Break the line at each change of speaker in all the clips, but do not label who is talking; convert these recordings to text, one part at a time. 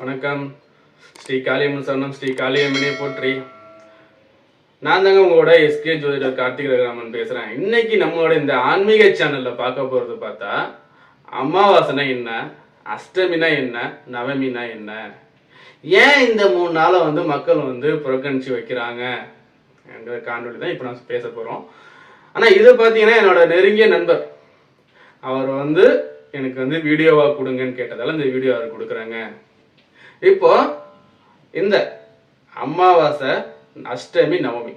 வணக்கம். ஸ்ரீ காளியம்மன் சரணம். ஸ்ரீ காளியம்மனே போற்றி. நான் தாங்க உங்களோட எஸ்கே ஜோதிடர் கார்த்திக் ரகராமன் பேசுறேன். இன்னைக்கு நம்மளோட இந்த ஆன்மீக சேனல்ல பார்க்க போறது பார்த்தா அமாவாசைனா என்ன? அஷ்டமினா என்ன? நவமினா என்ன? ஏன் இந்த மூணு நாளை வந்து மக்கள் வந்து புறக்கணிச்சு வைக்கிறாங்க? என்ற காணொலி தான் இப்போ நான் பேச போறோம். ஆனா இது பார்த்தீங்கன்னா என்னோட நெருங்கிய நண்பர். அவர் வந்து எனக்கு வந்து வீடியோவா கொடுங்கன்னு கேட்டதால இந்த வீடியோ அவர் கொடுக்குறாங்க. இப்போ இந்த அமாவாசை அஷ்டமி நவமி.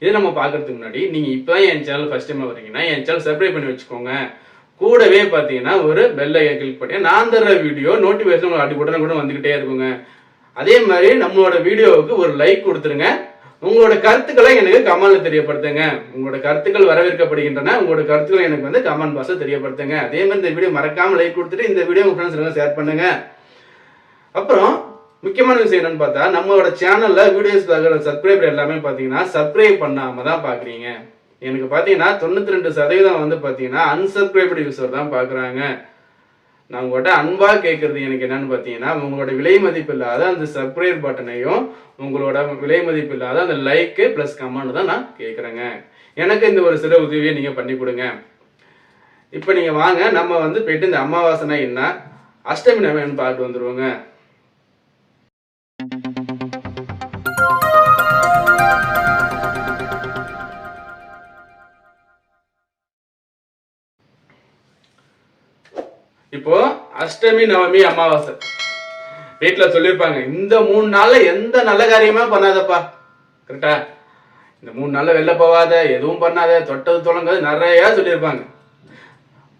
இது நம்ம பார்க்கறதுக்கு முன்னாடி நீங்க இப்போ என் சேனல் ஃபர்ஸ்ட் டைம் வரீங்கன்னா என் சேனல் சப்ஸ்கிரைப் பண்ணி வச்சுக்கோங்க. கூடவே பார்த்தீங்கன்னா ஒரு பெல்லை கிளிக் பண்ணி நான் தர்ற வீடியோ நோட்டிஃபிகேஷன் அடி உடனே கூட வந்துகிட்டே இருக்குங்க. அதே மாதிரி நம்மளோட வீடியோவுக்கு ஒரு லைக் கொடுத்துருங்க. உங்களோட கருத்துக்களை எனக்கு கமெண்ட்ல தெரியப்படுத்துங்க. உங்களோட கருத்துக்கள் வரவேற்கப்படுகின்றன. உங்களோட கருத்துக்களை எனக்கு வந்து கமெண்ட் பாக்ஸ்ல தெரியப்படுத்துங்க. அதே மாதிரி இந்த வீடியோ மறக்காம லைக் கொடுத்துட்டு இந்த வீடியோ உங்க ஃப்ரெண்ட்ஸ் ஷேர் பண்ணுங்க. அப்புறம் முக்கியமான விஷயம் என்னன்னு பார்த்தா நம்மளோட சேனல்ல வீடியோஸ் பார்க்குற சப்ஸ்கிரைபர் எல்லாமே பார்த்தீங்கன்னா சப்ஸ்கிரைப் பண்ணாம தான் பார்க்குறீங்க. எனக்கு பார்த்தீங்கன்னா தொண்ணூத்தி ரெண்டு சதவீதம் வந்து பார்த்தீங்கன்னா அன்சப்ஸ்கிரைப்டு யூசர் தான் பார்க்குறாங்க. நான் உங்கள்கிட்ட அன்பா கேட்கறது எனக்கு என்னன்னு பார்த்தீங்கன்னா உங்களோட விலை மதிப்பு இல்லாத அந்த சப்ஸ்கிரைப் பட்டனையும் உங்களோட விலை மதிப்பு இல்லாத அந்த லைக்கு ப்ளஸ் கமெண்ட் தான் நான் கேட்குறேங்க. எனக்கு இந்த ஒரு சிறு உதவியை நீங்கள் பண்ணி கொடுங்க. இப்போ நீங்கள் வாங்க நம்ம வந்து போயிட்டு இந்த அமாவாசைனா என்ன அஷ்டமி நம்ம பார்த்து வந்துருவோங்க. இப்போ அஷ்டமி நவமி அமாவாசை. வீட்டில் சொல்லியிருப்பாங்க இந்த மூணு நாள்ல எந்த நல்ல காரியமா பண்ணாதப்பா. கரெக்டா இந்த மூணு நாள்ல வெளில போகாத எதுவும் பண்ணாத தொட்டது தொடங்காது நிறைய சொல்லியிருப்பாங்க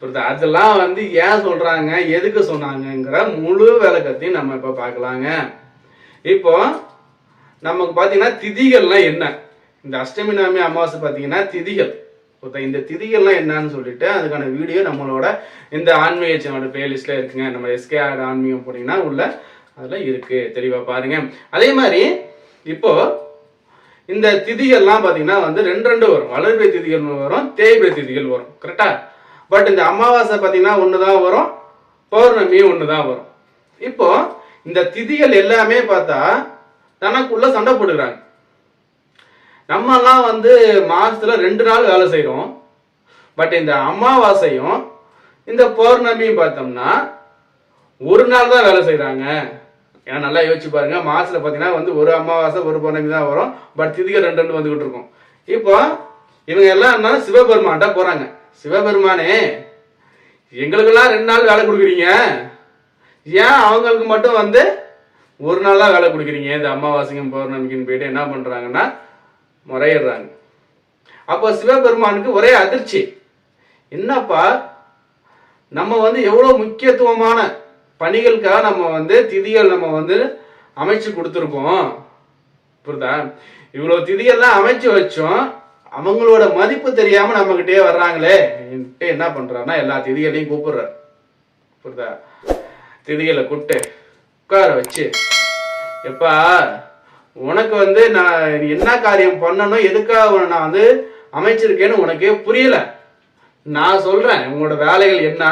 புரியுதா? அதெல்லாம் வந்து ஏன் சொல்றாங்க எதுக்கு சொன்னாங்கங்கிற முழு விளக்கத்தையும் நம்ம இப்போ பார்க்கலாங்க. இப்போ நமக்கு பார்த்தீங்கன்னா திதிகள்லாம் என்ன? இந்த அஷ்டமி நவமி அமாவாசை பார்த்தீங்கன்னா திதிகள். ஓகே இந்த திதிகள்லாம் என்னன்னு சொல்லிட்டு அதுக்கான வீடியோ நம்மளோட இந்த ஆன்மீக சேனலோட பிளேலிஸ்ட்ல இருக்குங்க. நம்ம எஸ்கே ஆன்மீகம் போனீங்கன்னா உள்ள அதில் இருக்கு. தெளிவா பாருங்க. அதே மாதிரி இப்போ இந்த திதிகள்லாம் பார்த்தீங்கன்னா வந்து ரெண்டு ரெண்டு வரும். வளர்பிறை திதிகள் வரும் தேய்பிறை திதிகள் வரும். கரெக்டா பட் இந்த அமாவாசை பார்த்தீங்கன்னா ஒன்று தான் வரும் பௌர்ணமி ஒன்று தான் வரும். இப்போ இந்த திதிகள் எல்லாமே பார்த்தா தனக்குள்ள சண்டை போட்டுக்கிறாங்க. நம்மெல்லாம் வந்து மாசத்துல ரெண்டு நாள் வேலை செய்கிறோம் பட் இந்த அமாவாசையும் இந்த பௌர்ணமியும் பார்த்தோம்னா ஒரு நாள் தான் வேலை செய்கிறாங்க ஏன்னா நல்லா யோசிச்சு பாருங்க மாசத்துல பார்த்தீங்கன்னா வந்து ஒரு அமாவாசை ஒரு பௌர்ணமி தான் வரும். பட் திதிகள் ரெண்டு ரெண்டு வந்துகிட்டு இருக்கும். இப்போ இவங்க எல்லாம் என்ன சிவபெருமான்ட்ட போறாங்க. சிவபெருமானே எங்களுக்கெல்லாம் ரெண்டு நாள் வேலை கொடுக்குறீங்க. ஏன் அவங்களுக்கு மட்டும் வந்து ஒரு நாள் தான் வேலை கொடுக்குறீங்க? இந்த அமாவாசைக்கும் பௌர்ணமிக்குன்னு போயிட்டு என்ன பண்றாங்கன்னா முறையிடுறாங்க. அப்போ சிவபெருமானுக்கு ஒரே அதிர்ச்சி. என்னப்பா? நம்ம வந்து எவ்வளோ முக்கியத்துவமான பணிகளுக்காக நம்ம வந்து திதிகள் நம்ம வந்து அமைச்சு கொடுத்துருக்கோம். புரியுதா? இவ்வளோ திதியெல்லாம் அமைச்சு வச்சோம். அவங்களோட மதிப்பு தெரியாம நம்மகிட்டயே வர்றாங்களே. என்ன பண்றாருன்னா எல்லா திதிகளையும் கூப்பிடுறாரு. புரியுதா? திதிகளை கூப்பிட்டு உட்கார வச்சு எப்பா உனக்கு வந்து நான் என்ன காரியம் பண்ணணும் எதுக்காக உன்னை நான் வந்து அமைச்சிருக்கேன்னு உனக்கே புரியல. நான் சொல்றேன் உங்களோட வேலைகள் என்ன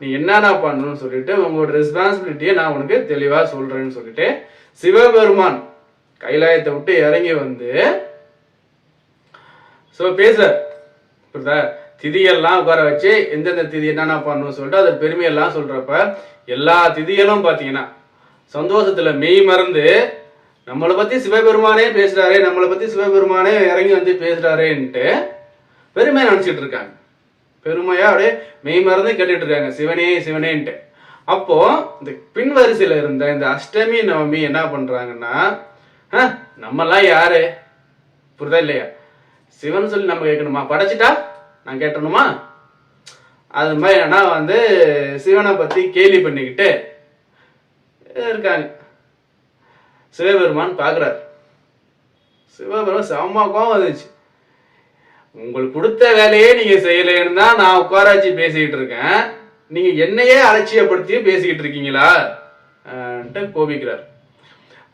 நீ என்னென்ன பண்ணணும்னு சொல்லிட்டு உங்களோட ரெஸ்பான்சிபிலிட்டியை நான் உனக்கு தெளிவாக சொல்றேன்னு சொல்லிட்டு சிவபெருமான் கைலாயத்தை விட்டு இறங்கி வந்து ஸோ பேசுறார். புரியுதா? திதியெல்லாம் உட்கார வச்சு எந்தெந்த திதி என்னென்ன பண்ணணும்னு சொல்லிட்டு அதை பெருமையெல்லாம் சொல்றப்ப எல்லா திதிகளும் பார்த்தீங்கன்னா சந்தோஷத்தில் மெய் மறந்து நம்மளை பத்தி சிவபெருமானே பேசுகிறாரே நம்மளை பத்தி சிவபெருமானே இறங்கி வந்து பேசுகிறாரேன்ட்டு பெருமையை நினைச்சிட்டு இருக்காங்க. பெருமையா அப்படியே மெய் மறந்து கேட்டுட்டு இருக்காங்க. சிவனே சிவனேன்ட்டு. அப்போ இந்த பின்வரிசையில் இருந்த இந்த அஷ்டமி நவமி என்ன பண்றாங்கன்னா "ஆ, நம்மெல்லாம் யாரு? புரிதா இல்லையா? சிவன் சொல்லி நம்ம கேட்கணுமா? படைச்சிட்டா நான் கேட்டணுமா? அது மாதிரி என்னன்னா வந்து சிவனை பத்தி கேலி பண்ணிக்கிட்டு இருக்காங்க. சிவபெருமான் பார்க்குறாரு. சிவபெருமான் செம்ம கோவம் வந்துச்சு உங்களுக்கு கொடுத்த வேலையே நீங்க செய்யலைன்னு தான் நான் உட்காராச்சி பேசிக்கிட்டு இருக்கேன். நீங்க என்னையே அலட்சியப்படுத்தி பேசிக்கிட்டு இருக்கீங்களா? ஆன்ட்டு கோபிக்கிறார்.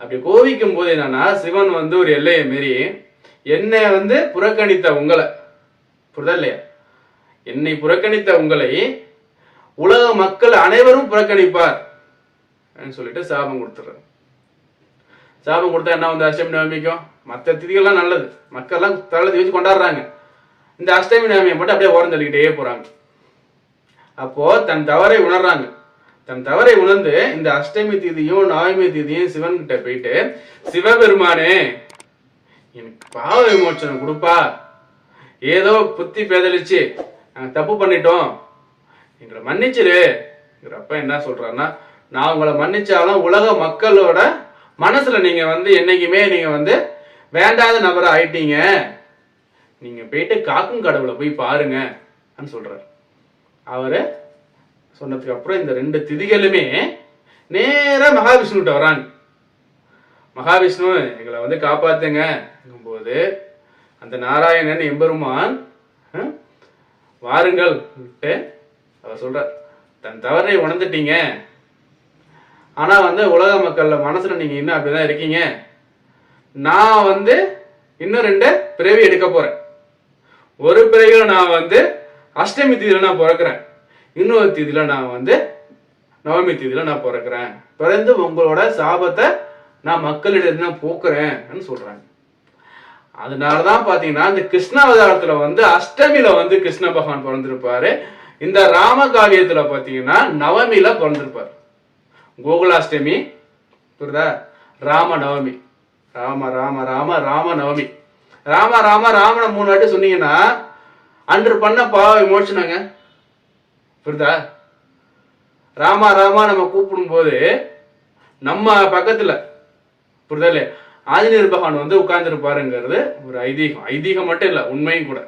அப்படி கோபிக்கும் போது என்னன்னா சிவன் வந்து ஒரு எல்லையை மீறி என்னை வந்து புறக்கணித்த உங்களை புரிதா இல்லையா? என்னை புறக்கணித்த உங்களை உலக மக்கள் அனைவரும் புறக்கணிப்பார். அப்படின்னு சொல்லிட்டு சாபம் கொடுத்துட்றாரு. சாபம் கொடுத்தா என்ன வந்து அஷ்டமி நவமிக்கும் மற்ற திதிகள்லாம் நல்லது. மக்கள்லாம் தலை வச்சு கொண்டாடுறாங்க. இந்த அஷ்டமி நவமியை மட்டும் அப்படியே ஓரம் தள்ளிக்கிட்டே போகிறாங்க அப்போது தன் தவறை உணர்றாங்க. தன் தவறை உணர்ந்து இந்த அஷ்டமி திதியும் நவமி திதியும் சிவன் கிட்ட போயிட்டு சிவபெருமானே எனக்கு பாவ விமோச்சனம் கொடுப்பா. ஏதோ புத்தி பேதலிச்சு நாங்கள் தப்பு பண்ணிட்டோம். எங்களை மன்னிச்சிரு. அப்ப என்ன சொல்றாருன்னா நான் உங்களை மன்னிச்சாலும் உலக மக்களோட மனசுல நீங்க வந்து என்னைக்குமே நீங்க வந்து வேண்டாத நபரை ஆயிட்டீங்க. நீங்க போயிட்டு காக்கும் கடவுளை போய் பாருங்க சொல்றாரு. அவரு சொன்னதுக்கு அப்புறம் இந்த ரெண்டு திதிகளுமே நேராக மகாவிஷ்ணுகிட்ட வராங்க. மகாவிஷ்ணு எங்களை வந்து காப்பாத்துங்க போது அந்த நாராயணன் எம்பெருமான் வாருங்கள் அவர் சொல்றார். தன் தவறை உணர்ந்துட்டீங்க. ஆனா வந்து உலக மக்களில் மனசுல நீங்க இன்னும் அப்படிதான் இருக்கீங்க. நான் வந்து இன்னும் ரெண்டு பிறவி எடுக்க போறேன். ஒரு பிறவியில நான் வந்து அஷ்டமி தீதியில் நான் பிறக்கிறேன். இன்னொரு தீதியில் நான் வந்து நவமி தீதியில் நான் பிறக்கிறேன். பிறந்து உங்களோட சாபத்தை நான் மக்களிடம் நான் சொல்கிறாங்க சொல்றாங்க. அதனாலதான் பாத்தீங்கன்னா இந்த கிருஷ்ணாவதாரத்துல வந்து அஷ்டமியில் வந்து கிருஷ்ண பகவான் பிறந்திருப்பாரு. இந்த ராம காவியத்துல பாத்தீங்கன்னா நவமியில் பிறந்திருப்பாரு. கோகுலாஷ்டமி புரியுதா? ராம நவமி ராம ராம ராம ராம நவமி ராம ராம ராமனை மூணு வாட்டி சொன்னீங்கன்னா அன்று பண்ண பாவ விமோச்சனங்க புரியுதா? ராமா ராமா நம்ம கூப்பிடும் போது நம்ம பக்கத்துல புரியுதா இல்லையா? ஆஞ்சநேயர் பகவான் வந்து உட்கார்ந்துருப்பாருங்கிறது ஒரு ஐதீகம். ஐதீகம் மட்டும் இல்லை உண்மையும் கூட.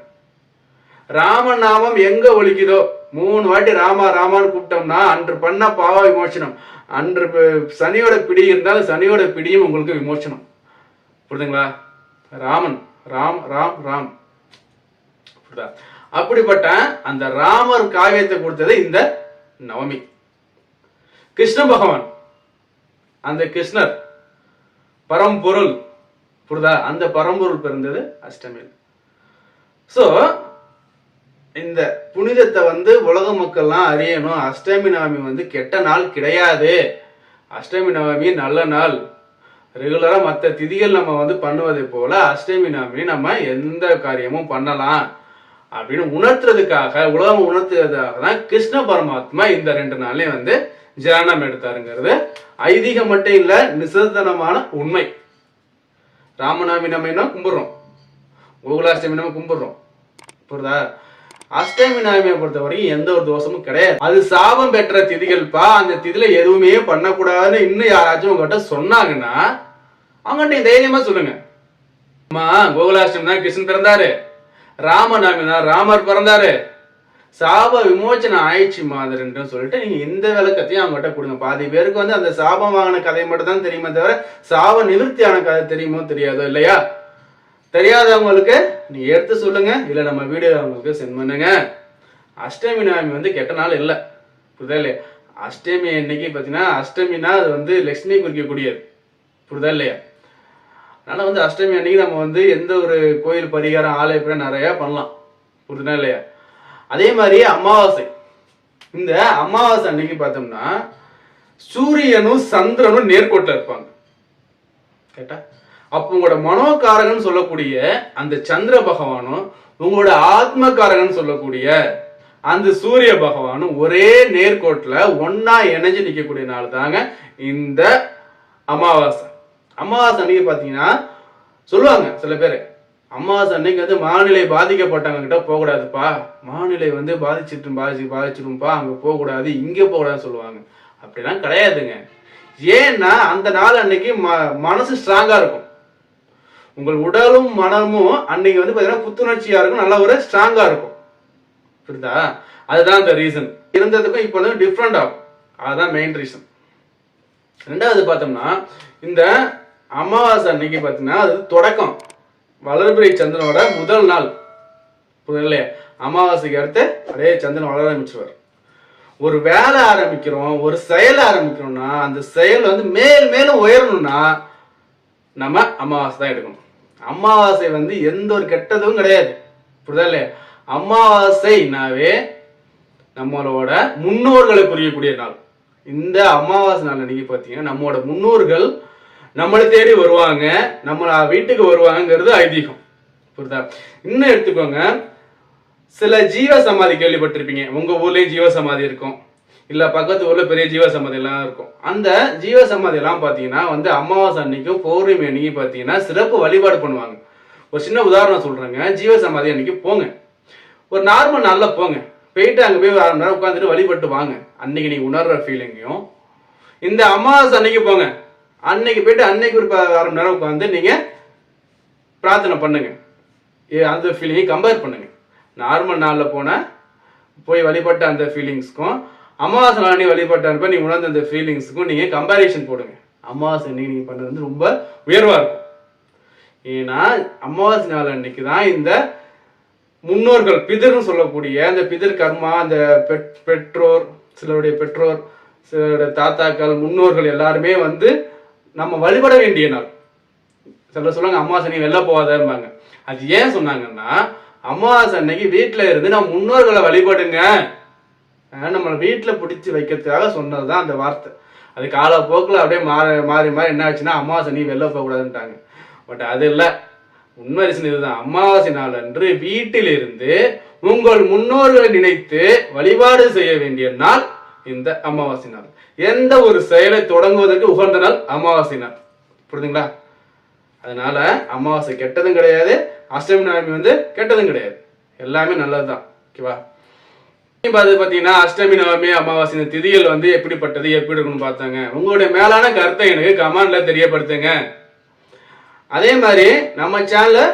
ராமநாமம் எங்க ஒழிக்குதோ? மூணு வாட்டி ராமா ராமான்னு கூப்பிட்டோம்னா அன்று பண்ண பாவ விமோச்சனம் அன்று சனியோட பிடி இருந்தால் சனியோட பிடியும் உங்களுக்கு விமோச்சனம் புரியுதுங்களா ராமன் ராம் ராம் ராம். புரியுதா அப்படிப்பட்ட அந்த ராமர் காவியத்தை கொடுத்தது இந்த நவமி. கிருஷ்ண பகவான் அந்த கிருஷ்ணர் பரம்பொருள். புரிதா? அந்த பரம்பொருள் பிறந்தது அஷ்டமியில் ஸோ இந்த புனிதத்தை வந்து உலக மக்கள்லாம் அறியணும். அஷ்டமி நவமி வந்து கெட்ட நாள் கிடையாது. அஷ்டமி நவமி நல்ல நாள். ரெகுலரா மற்ற திதிகள் நம்ம வந்து பண்ணுவதை போல அஷ்டமி நவமி நம்ம எந்த காரியமும் பண்ணலாம் அப்படின்னு உணர்த்துறதுக்காக உலகம் உணர்த்துறதுக்காக தான் கிருஷ்ண பரமாத்மா இந்த ரெண்டு நாளையும் வந்து ஜனனம் எடுத்தாருங்கிறது. ஐதீகம் மட்டும் இல்ல நிசந்தனமான உண்மை. ராமநாமி நம்ம என்ன கும்பிடுறோம்? கோகுலாஷ்டமி நம்ம கும்பிடுறோம். புரியுதா? அஷ்டமி நவமியை பொறுத்த வரைக்கும் எந்த ஒரு தோஷமும் கிடையாது. அது சாபம் பெற்ற திதிகள்ப்பா. அந்த திதியில எதுவுமே பண்ணக்கூடாதுன்னு இன்னும் யாராச்சும் உங்ககிட்ட சொன்னாங்கன்னா அவங்க நீங்க தைரியமா சொல்லுங்க. அம்மா கோகுலாஷ்டமி தான் கிருஷ்ணன் பிறந்தாரு. ராமநாமி தான் ராமர் பிறந்தாரு. சாப விமோச்சனம் ஆயிடுச்சு மாதிரின்னு சொல்லிட்டு நீங்க இந்த விளக்கத்தையும் அவங்ககிட்ட கொடுங்க. பாதி பேருக்கு வந்து அந்த சாபம் வாங்கின கதை மட்டும் தான் தெரியுமே தவிர சாப நிவர்த்தியான கதை தெரியுமோ தெரியாதோ இல்லையா? தெரியாதவங்களுக்கு நீங்கள் எடுத்து சொல்லுங்க இல்ல நம்ம வீடியோ அவங்களுக்கு சென்ட் பண்ணுங்க. அஷ்டமி நவமி வந்து கெட்ட நாள் இல்லை. புரியுதா இல்லையா அஷ்டமி இன்னைக்கு பார்த்தீங்கன்னா அஷ்டமினா அது வந்து லக்ஷ்மி குறிக்கக்கூடியது. புரியுதா இல்லையா அதனால வந்து அஷ்டமி அன்னைக்கு நம்ம வந்து எந்த ஒரு கோயில் பரிகாரம் ஆலய நிறையா நிறைய பண்ணலாம். புரியுதா இல்லையா அதே மாதிரி அமாவாசை. இந்த அமாவாசை அன்னைக்கு பார்த்தோம்னா சூரியனும் சந்திரனும் நேர்கோட்டில் இருப்பாங்க. கேட்டா? அப்போ உங்களோட மனோகாரகன் சொல்லக்கூடிய அந்த சந்திர பகவானும் உங்களோட ஆத்மகாரகன் சொல்லக்கூடிய அந்த சூரிய பகவானும் ஒரே நேர்கோட்டில் ஒன்னா இணைஞ்சு நிற்கக்கூடிய நாள் தாங்க இந்த அமாவாசை. அமாவாசை அன்னைக்கு பார்த்தீங்கன்னா சொல்லுவாங்க சில பேர் அமாவாசை அன்னைக்கு வந்து மாநிலை பாதிக்கப்பட்டவங்க கிட்ட போகக்கூடாதுப்பா. மாநிலை வந்து பாதிச்சிட்டு பாதிச்சு பாதிச்சிடும்ப்பா. அங்கே போகக்கூடாது இங்கே போகக்கூடாதுன்னு சொல்லுவாங்க. அப்படிலாம் கிடையாதுங்க. ஏன்னா அந்த நாள் அன்னைக்கு ம மனசு ஸ்ட்ராங்காக இருக்கும். உங்கள் உடலும் மனமும் அன்னைக்கு வந்து பார்த்தீங்கன்னா புத்துணர்ச்சியா இருக்கும் நல்ல ஒரு ஸ்ட்ராங்கா இருக்கும். புரியுதா? அதுதான் அந்த ரீசன் இருந்ததுக்கும் இப்போ வந்து டிஃப்ரெண்ட் ஆகும். அதுதான் மெயின் ரீசன் ரெண்டாவது பார்த்தோம்னா இந்த அமாவாசை அன்னைக்கு பார்த்தீங்கன்னா அது தொடக்கம். வளர்பிறை சந்திரனோட முதல் நாள். புரியல இல்லையா? அமாவாசைக்கு அடுத்து அப்படியே சந்திரன் வளர ஆரம்பிச்சுவார் ஒரு வேலை ஆரம்பிக்கிறோம் ஒரு செயல் ஆரம்பிக்கிறோம்னா அந்த செயல் வந்து மேல் மேலும் உயரணும்னா நம்ம அமாவாசை தான் எடுக்கணும். அமாவாசை வந்து எந்த ஒரு கெட்டதும் கிடையாது. புரியுதா இல்லையா? அமாவாசைனாவே நம்மளோட முன்னோர்களை புரியக்கூடிய நாள். இந்த அமாவாசை நாள் அன்னைக்கு பார்த்தீங்கன்னா நம்மளோட முன்னோர்கள் நம்மளை தேடி வருவாங்க நம்ம வீட்டுக்கு வருவாங்கங்கிறது ஐதீகம். புரியுதா இன்னும் எடுத்துக்கோங்க சில ஜீவ சமாதி கேள்விப்பட்டிருப்பீங்க. உங்க ஊர்லயும் ஜீவ சமாதி இருக்கும். இல்லை பக்கத்து ஊரில் பெரிய ஜீவ சமாதி இருக்கும். அந்த ஜீவ சமாதி பார்த்தீங்கன்னா வந்து அமாவாசை அன்னைக்கும் பௌர்ணமி அன்னைக்கும் பார்த்தீங்கன்னா சிறப்பு வழிபாடு பண்ணுவாங்க. ஒரு சின்ன உதாரணம் சொல்கிறேங்க ஜீவ சமாதி அன்னைக்கு போங்க. ஒரு நார்மல் நாளில் போங்க. போயிட்டு அங்கே போய் அரை மணி நேரம் உட்காந்துட்டு வழிபட்டு வாங்க. அன்னைக்கு நீங்கள் உணர்கிற ஃபீலிங்கையும் இந்த அமாவாசை அன்னைக்கு போங்க. அன்னைக்கு போயிட்டு அன்னைக்கு ஒரு அரை மணி நேரம் உட்காந்து நீங்கள் பிரார்த்தனை பண்ணுங்க. ஏ, அந்த ஃபீலிங்கை கம்பேர் பண்ணுங்க. நார்மல் நாளில் போனால் போய் வழிபட்ட அந்த ஃபீலிங்ஸ்க்கும் அமாவாசை நாளி வழிபட்டப்ப நீங்கள் உணர்ந்த அந்த ஃபீலிங்ஸுக்கும் நீங்கள் கம்பேரிஷன் போடுங்க. அமாவாசை அன்னைக்கு நீங்கள் பண்ணுறது வந்து ரொம்ப உயர்வாக இருக்கும். ஏன்னா அமாவாசை நாள் அன்னைக்கு தான் இந்த முன்னோர்கள் பிதர்னு சொல்லக்கூடிய அந்த பிதர் கர்மா அந்த பெட் பெற்றோர் சிலருடைய பெற்றோர் சிலருடைய தாத்தாக்கள் முன்னோர்கள் எல்லாருமே வந்து நம்ம வழிபட வேண்டிய நாள். சிலர் சொல்லுவாங்க அமாவாசை நீ வெளில போகாதம்பாங்க. அது ஏன் சொன்னாங்கன்னா அமாவாசை அன்னைக்கு வீட்டில் இருந்து நம்ம முன்னோர்களை வழிபடுங்க. அஹ் நம்மளை வீட்டில் பிடிச்சி வைக்கிறதுக்காக சொன்னது தான் அந்த வார்த்தை. அது காலப்போக்கில் அப்படியே மாறி மாறி மாறி என்ன ஆச்சுன்னா அமாவாசை நீ வெளில போகக்கூடாதுன்ட்டாங்க பட் அது இல்லை. உண்மை ரீசன் இதுதான். அமாவாசை நாள் அன்று வீட்டிலிருந்து உங்கள் முன்னோர்களை நினைத்து வழிபாடு செய்ய வேண்டிய நாள் இந்த அமாவாசை நாள். எந்த ஒரு செயலை தொடங்குவதற்கு உகந்த நாள் அமாவாசை நாள். புரியுதுங்களா அதனால அமாவாசை கெட்டதும் கிடையாது அஷ்டமி நவமி வந்து கெட்டதும் கிடையாது. எல்லாமே நல்லதுதான். ஓகேவா அது பார்த்தீங்கன்னா அஷ்டமி நவமி அமாவாசை இந்த திதிகள் வந்து எப்படிப்பட்டது எப்படி இருக்குன்னு பார்த்தாங்க. உங்களுடைய மேலான கருத்தை எனக்கு கமெண்ட்ல தெரியப்படுத்துங்க. அதே மாதிரி நம்ம சேனலை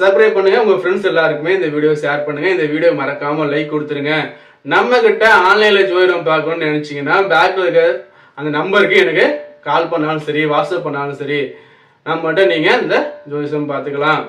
சப்ஸ்கிரைப் பண்ணுங்க உங்க ஃப்ரெண்ட்ஸ் எல்லாருக்குமே இந்த வீடியோ ஷேர் பண்ணுங்க. இந்த வீடியோ மறக்காம லைக் கொடுத்துருங்க. நம்ம கிட்ட ஆன்லைன்ல ஜோதிடம் பார்க்கணும்னு நினைச்சீங்கன்னா பேக்ல இருக்க அந்த நம்பருக்கு எனக்கு கால் பண்ணாலும் சரி வாட்ஸ்அப் பண்ணாலும் சரி நம்மகிட்ட நீங்க இந்த ஜோதிஷம் பார்த்துக்கலாம்.